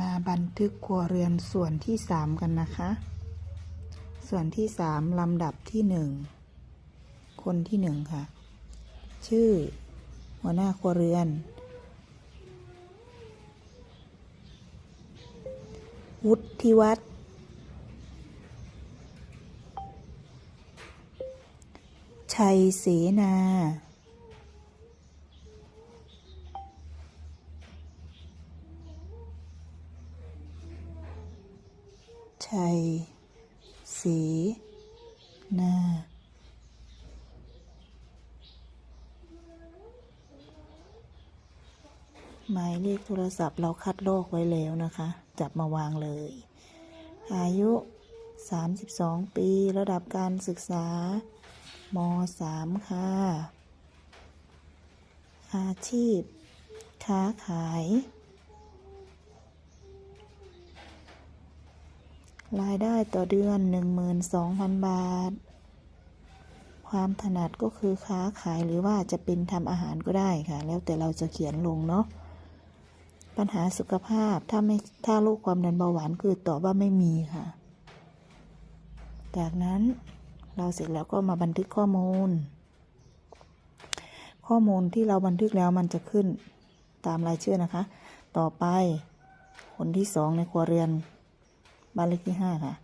มาบันทึกครัวเรือนส่วนที่สามกันนะคะ ส่วนที่สามลำดับที่หนึ่งคนที่หนึ่งค่ะ ชื่อ หัวหน้าครัวเรือน วุฒิวัฒน์ชัยเสนา ชัยศรีนาหมายเลขโทรศัพท์เราคัดลอกไว้แล้วนะคะ จับมาวางเลย อายุ 32 ปี ระดับการศึกษาม3ค่ะ อาชีพ ค้าขาย รายได้ต่อเดือน 12,000 บาท ความถนัดก็คือค้าขายหรือว่าจะเป็นทำอาหารก็ได้ค่ะ แล้วแต่เราจะเขียนลงเนาะ ปัญหาสุขภาพถ้าไม่ถ้าโรคความดันเบาหวานคือตอบว่าไม่มีค่ะ จากนั้นเราเสร็จแล้วก็มาบันทึกข้อมูล ข้อมูลที่เราบันทึกแล้วมันจะขึ้นตามรายชื่อนะคะ ต่อไปคนที่สองในครัวเรือน บ้านเลขที่ห้าค่ะ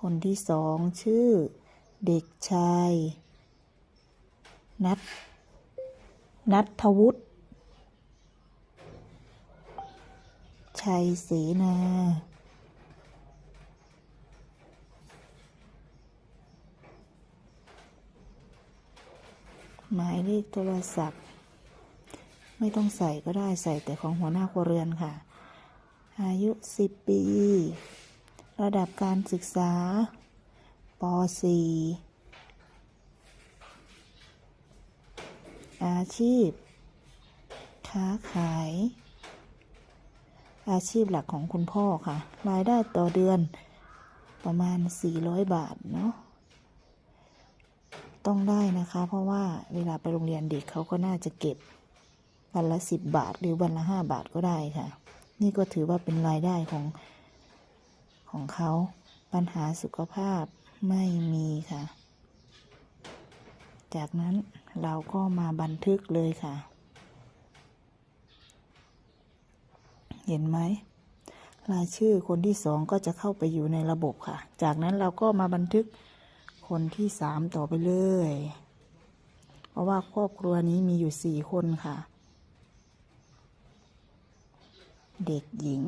คนที่สองชื่อเด็กชาย นัทนัทวุฒิชัยศรีนาหมายเลขโทรศัพท์ ไม่ต้องใส่ก็ได้ใส่แต่ของหัวหน้าครัวเรือนค่ะ อายุ 10 ปี ระดับการศึกษาป .4 อาชีพ ค้าขาย อาชีพหลักของคุณพ่อค่ะ รายได้ต่อเดือนประมาณ 400 บาท เนาะต้องได้นะคะ เพราะว่าเวลาไปโรงเรียนเด็กเขาก็น่าจะเก็บวันละ 10 บาท หรือวันละ 5 บาทก็ได้ค่ะ นี่ก็ถือว่าเป็นรายได้ของ ของเขาปัญหาสุขภาพไม่มีค่ะ จากนั้นเราก็มาบันทึกเลยค่ะ เห็นไหมรายชื่อคนที่สองก็จะเข้าไปอยู่ในระบบค่ะ จากนั้นเราก็มาบันทึกคนที่สามต่อไปเลย เพราะว่าครอบครัวนี้มีอยู่สี่คนค่ะ เด็กหญิง